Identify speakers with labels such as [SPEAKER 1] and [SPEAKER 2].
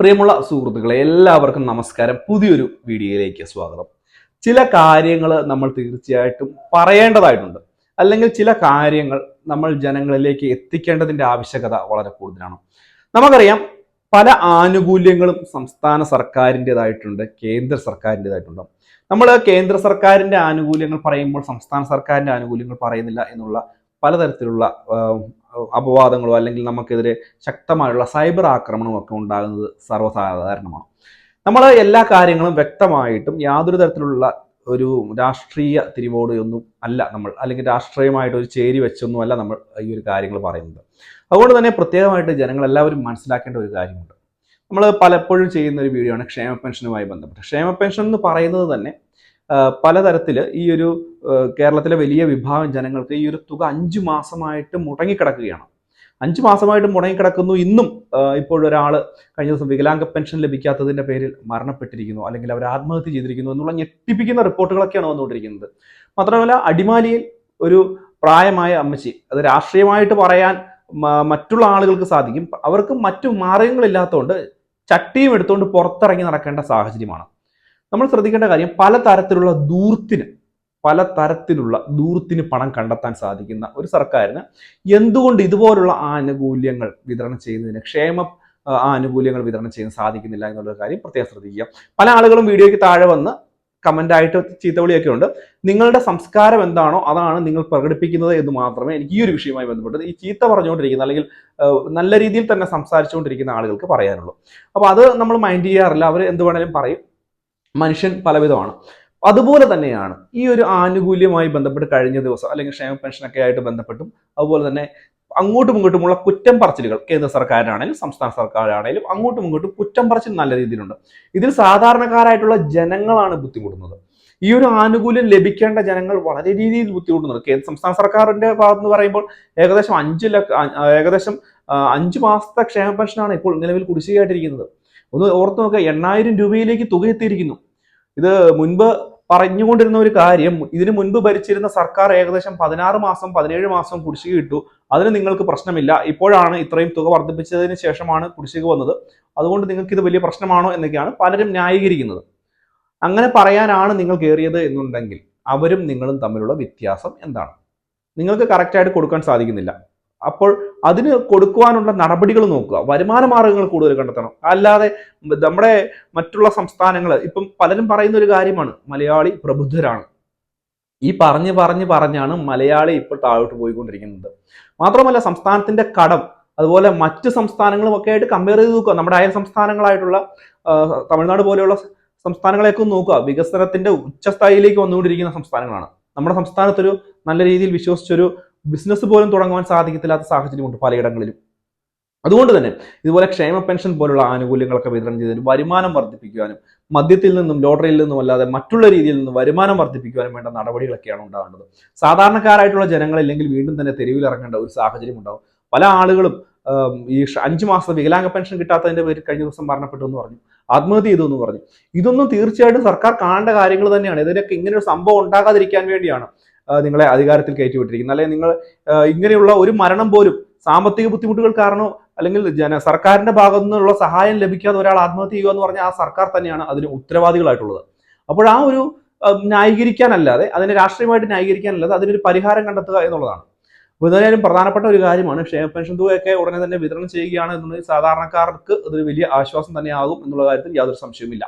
[SPEAKER 1] പ്രിയമുള്ള സുഹൃത്തുക്കളെ എല്ലാവർക്കും നമസ്കാരം. പുതിയൊരു വീഡിയോയിലേക്ക് സ്വാഗതം. ചില കാര്യങ്ങൾ നമ്മൾ തീർച്ചയായിട്ടും പറയേണ്ടതായിട്ടുണ്ട്. അല്ലെങ്കിൽ ചില കാര്യങ്ങൾ നമ്മൾ ജനങ്ങളിലേക്ക് എത്തിക്കേണ്ടതിന്റെ ആവശ്യകത വളരെ കൂടുതലാണ്. നമുക്കറിയാം പല ആനുകൂല്യങ്ങളും സംസ്ഥാന സർക്കാരിന്റെതായിട്ടുണ്ട് കേന്ദ്ര സർക്കാരിന്റെതായിട്ടുണ്ട്. നമ്മൾ കേന്ദ്ര സർക്കാരിന്റെ ആനുകൂല്യങ്ങൾ പറയുമ്പോൾ സംസ്ഥാന സർക്കാരിന്റെ ആനുകൂല്യങ്ങൾ പറയുന്നില്ല എന്നുള്ള പലതരത്തിലുള്ള അപവാദങ്ങളോ അല്ലെങ്കിൽ നമുക്കെതിരെ ശക്തമായുള്ള സൈബർ ആക്രമണവും ഒക്കെ ഉണ്ടാകുന്നത് സർവസാധാരണമാണ്. നമ്മൾ എല്ലാ കാര്യങ്ങളും വ്യക്തമായിട്ടും യാതൊരു തരത്തിലുള്ള ഒരു രാഷ്ട്രീയ തിരിവോടെയൊന്നും അല്ല നമ്മൾ അല്ലെങ്കിൽ രാഷ്ട്രീയമായിട്ട് ഒരു ചേരി വെച്ചൊന്നും അല്ല നമ്മൾ ഈ ഒരു കാര്യങ്ങൾ പറയുന്നത്. അതുകൊണ്ട് തന്നെ പ്രത്യേകമായിട്ട് ജനങ്ങൾ എല്ലാവരും മനസ്സിലാക്കേണ്ട ഒരു കാര്യമുണ്ട്. നമ്മൾ പലപ്പോഴും ചെയ്യുന്ന ഒരു വീഡിയോ ആണ് ക്ഷേമ പെൻഷനുമായി ബന്ധപ്പെട്ട്. ക്ഷേമ പെൻഷൻ എന്ന് പറയുന്നത് തന്നെ പലതരത്തിൽ ഈ ഒരു കേരളത്തിലെ വലിയ വിഭാഗം ജനങ്ങൾക്ക് ഈ ഒരു തുക അഞ്ചു മാസമായിട്ട് മുടങ്ങിക്കിടക്കുകയാണ്. അഞ്ചു മാസമായിട്ട് മുടങ്ങിക്കിടക്കുന്നു. ഇന്നും ഇപ്പോഴൊരാൾ കഴിഞ്ഞ ദിവസം വികലാംഗ പെൻഷൻ ലഭിക്കാത്തതിന്റെ പേരിൽ മരണപ്പെട്ടിരിക്കുന്നു. അല്ലെങ്കിൽ അവർ ആത്മഹത്യ ചെയ്തിരിക്കുന്നു എന്നുള്ള ഞെട്ടിപ്പിക്കുന്ന റിപ്പോർട്ടുകളൊക്കെയാണ് വന്നുകൊണ്ടിരിക്കുന്നത്. മാത്രമല്ല അടിമാലിയിൽ ഒരു പ്രായമായ അമ്മച്ചി അത് രാഷ്ട്രീയമായിട്ട് പറയാൻ മറ്റുള്ള ആളുകൾക്ക് സാധിക്കും. അവർക്ക് മറ്റു മാർഗങ്ങളില്ലാത്തതുകൊണ്ട് ചട്ടിയും എടുത്തുകൊണ്ട് പുറത്തിറങ്ങി നടക്കേണ്ട സാഹചര്യമാണ്. നമ്മൾ ശ്രദ്ധിക്കേണ്ട കാര്യം പല തരത്തിലുള്ള ദൂർത്തിന് പല തരത്തിലുള്ള ദൂർത്തിന് പണം കണ്ടെത്താൻ സാധിക്കുന്ന ഒരു സർക്കാരിന് എന്തുകൊണ്ട് ഇതുപോലുള്ള ആനുകൂല്യങ്ങൾ വിതരണം ചെയ്യുന്നതിന് ക്ഷേമ ആനുകൂല്യങ്ങൾ വിതരണം ചെയ്യാൻ സാധിക്കുന്നില്ല എന്നുള്ള കാര്യം പ്രത്യേകം ശ്രദ്ധിക്കുക. പല ആളുകളും വീഡിയോയ്ക്ക് താഴെ വന്ന് കമന്റ് ആയിട്ട് ചീത്തവിളിയൊക്കെ ഉണ്ട്. നിങ്ങളുടെ സംസ്കാരം എന്താണോ അതാണ് നിങ്ങൾ പ്രകടിപ്പിക്കുന്നത് എന്ന് മാത്രമേ എനിക്ക് ഈ ഒരു വിഷയവുമായി ബന്ധപ്പെട്ട് ഈ ചീത്ത പറഞ്ഞുകൊണ്ടിരിക്കുന്ന അല്ലെങ്കിൽ നല്ല രീതിയിൽ തന്നെ സംസാരിച്ചുകൊണ്ടിരിക്കുന്ന ആളുകൾക്ക് പറയാനുള്ളൂ. അപ്പോൾ അത് നമ്മൾ മൈൻഡ് ചെയ്യാറില്ല. അവർ എന്ത് വേണേലും പറയും. മനുഷ്യൻ പലവിധമാണ്. അതുപോലെ തന്നെയാണ് ഈ ഒരു ആനുകൂല്യമായി ബന്ധപ്പെട്ട് കഴിഞ്ഞ ദിവസം അല്ലെങ്കിൽ ക്ഷേമ പെൻഷനൊക്കെ ആയിട്ട് ബന്ധപ്പെട്ടും അതുപോലെ തന്നെ അങ്ങോട്ടും ഇങ്ങോട്ടുമുള്ള കുറ്റം പറച്ചിലുകൾ കേന്ദ്ര സർക്കാരാണെങ്കിലും സംസ്ഥാന സർക്കാരാണെങ്കിലും അങ്ങോട്ടും ഇങ്ങോട്ടും കുറ്റം പറച്ചിൽ നല്ല രീതിയിലുണ്ട്. ഇതിൽ സാധാരണക്കാരായിട്ടുള്ള ജനങ്ങളാണ് ബുദ്ധിമുട്ടുന്നത്. ഈ ഒരു ആനുകൂല്യം ലഭിക്കേണ്ട ജനങ്ങൾ വളരെ രീതിയിൽ ബുദ്ധിമുട്ടുന്നുണ്ട്. കേന്ദ്ര സംസ്ഥാന സർക്കാരിന്റെ ഭാഗത്ത് എന്ന് പറയുമ്പോൾ ഏകദേശം അഞ്ച് ലക്ഷ ഏകദേശം അഞ്ച് മാസത്തെ ക്ഷേമ പെൻഷനാണ് ഇപ്പോൾ നിലവിൽ കുടിശ്ശികയായിട്ടിരിക്കുന്നത്. ഒന്ന് ഓർത്ത് നോക്കുക എണ്ണായിരം രൂപയിലേക്ക് തുക എത്തിയിരിക്കുന്നു. ഇത് മുൻപ് പറഞ്ഞുകൊണ്ടിരുന്ന ഒരു കാര്യം ഇതിനു മുൻപ് ഭരിച്ചിരുന്ന സർക്കാർ ഏകദേശം പതിനാറ് മാസം പതിനേഴ് മാസം കുടിശ്ശിക ഇട്ടു. അതിന് നിങ്ങൾക്ക് പ്രശ്നമില്ല. ഇപ്പോഴാണ് ഇത്രയും തുക വർദ്ധിപ്പിച്ചതിന് ശേഷമാണ് കുടിശ്ശിക വന്നത്. അതുകൊണ്ട് നിങ്ങൾക്ക് ഇത് വലിയ പ്രശ്നമാണോ എന്നൊക്കെയാണ് പലരും ന്യായീകരിക്കുന്നത്. അങ്ങനെ പറയാനാണ് നിങ്ങൾ കയറിയത് എന്നുണ്ടെങ്കിൽ അവരും നിങ്ങളും തമ്മിലുള്ള വ്യത്യാസം എന്താണ്? നിങ്ങൾക്ക് കറക്റ്റായിട്ട് കൊടുക്കാൻ സാധിക്കുന്നില്ല. അപ്പോൾ അതിന് കൊടുക്കുവാനുള്ള നടപടികൾ നോക്കുക. വരുമാന മാർഗങ്ങൾ കൂടുതൽ കണ്ടെത്തണം. അല്ലാതെ നമ്മുടെ മറ്റുള്ള സംസ്ഥാനങ്ങൾ ഇപ്പം പലരും പറയുന്ന ഒരു കാര്യമാണ് മലയാളി പ്രബുദ്ധരാണ്. ഈ പറഞ്ഞ് പറഞ്ഞ് പറഞ്ഞാണ് മലയാളി ഇപ്പോൾ താഴോട്ട് പോയിക്കൊണ്ടിരിക്കുന്നത്. മാത്രമല്ല സംസ്ഥാനത്തിന്റെ കടം അതുപോലെ മറ്റ് സംസ്ഥാനങ്ങളും ഒക്കെ ആയിട്ട് കമ്പയർ ചെയ്ത് നോക്കുക. നമ്മുടെ അയൽ സംസ്ഥാനങ്ങളായിട്ടുള്ള തമിഴ്നാട് പോലെയുള്ള സംസ്ഥാനങ്ങളെയൊക്കെ നോക്കുക. വികസനത്തിന്റെ ഉച്ചസ്ഥായിലേക്ക് വന്നുകൊണ്ടിരിക്കുന്ന സംസ്ഥാനങ്ങളാണ്. നമ്മുടെ സംസ്ഥാനത്തൊരു നല്ല രീതിയിൽ വിശ്വസിച്ചൊരു ബിസിനസ് പോലും തുടങ്ങുവാൻ സാധിക്കത്തില്ലാത്ത സാഹചര്യമുണ്ട് പലയിടങ്ങളിലും. അതുകൊണ്ട് തന്നെ ഇതുപോലെ ക്ഷേമ പെൻഷൻ പോലുള്ള ആനുകൂല്യങ്ങളൊക്കെ വിതരണം ചെയ്തതിന് വരുമാനം വർദ്ധിപ്പിക്കുവാനും മദ്യത്തിൽ നിന്നും ലോട്ടറിയിൽ നിന്നും അല്ലാതെ മറ്റുള്ള രീതിയിൽ നിന്നും വരുമാനം വർദ്ധിപ്പിക്കുവാനും വേണ്ട നടപടികളൊക്കെയാണ് ഉണ്ടാകേണ്ടത് സാധാരണക്കാരായിട്ടുള്ള ജനങ്ങളില്ലെങ്കിൽ വീണ്ടും തന്നെ തെരുവിൽ ഇറങ്ങേണ്ട ഒരു സാഹചര്യം ഉണ്ടാകും. പല ആളുകളും ഈ അഞ്ചു മാസം വികലാംഗ പെൻഷൻ കിട്ടാത്തതിന്റെ പേരിൽ കഴിഞ്ഞ ദിവസം മരണപ്പെട്ടു എന്ന് പറഞ്ഞു. ആത്മഹത്യ ചെയ്തു എന്ന് പറഞ്ഞു. ഇതൊന്നും തീർച്ചയായിട്ടും സർക്കാർ കാണേണ്ട കാര്യങ്ങൾ തന്നെയാണ്. ഇതിനൊക്കെ ഇങ്ങനെ ഒരു സംഭവം ഉണ്ടാകാതിരിക്കാൻ വേണ്ടിയാണ് നിങ്ങളെ അധികാരത്തിൽ കയറ്റിവിട്ടിരിക്കുന്നത് അല്ലെങ്കിൽ നിങ്ങൾ ഇങ്ങനെയുള്ള ഒരു മരണം പോലും സാമ്പത്തിക ബുദ്ധിമുട്ടുകൾ കാരണോ അല്ലെങ്കിൽ ജന സർക്കാരിന്റെ ഭാഗത്തു നിന്നുള്ള സഹായം ലഭിക്കാതെ ഒരാൾ ആത്മഹത്യ ചെയ്യുക എന്ന് പറഞ്ഞാൽ ആ സർക്കാർ തന്നെയാണ് അതിന് ഉത്തരവാദികളായിട്ടുള്ളത്. അപ്പോൾ ആ ഒരു ന്യായീകരിക്കാനല്ലാതെ അതിനെ രാഷ്ട്രീയമായിട്ട് ന്യായീകരിക്കാനല്ലാതെ അതിനൊരു പരിഹാരം കണ്ടെത്തുക എന്നുള്ളതാണ്. അപ്പോൾ എന്തായാലും പ്രധാനപ്പെട്ട ഒരു കാര്യമാണ് ക്ഷേമ പെൻഷൻ തുകയൊക്കെ ഉടനെ തന്നെ വിതരണം ചെയ്യുകയാണ് എന്നുള്ളത് സാധാരണക്കാർക്ക് അതൊരു വലിയ ആശ്വാസം തന്നെയാകും എന്നുള്ള കാര്യത്തിൽ യാതൊരു സംശയവുമില്ല.